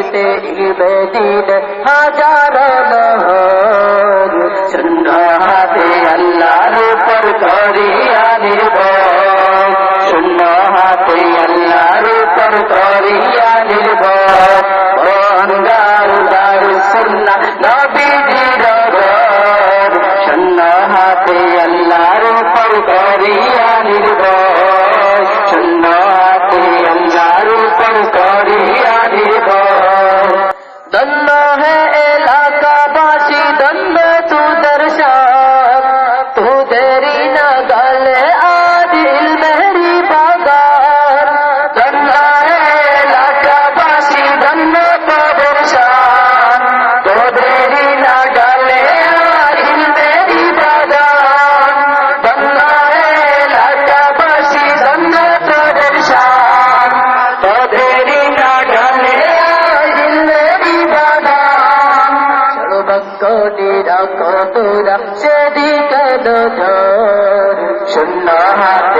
হইতে বেদিনে হাজার নহর সুন্দর হাতে আল্লাহর উপর করিয়া নির্ভর। সুন্দর হাতে আল্লাহর উপর করিয়া নির্ভর। অন্ধার হাতে আল্লাহর উপর করিয়া নির্ভর। সর্বজ্ঞ কদিরা সেদিকে নজর। শূন্য হাতে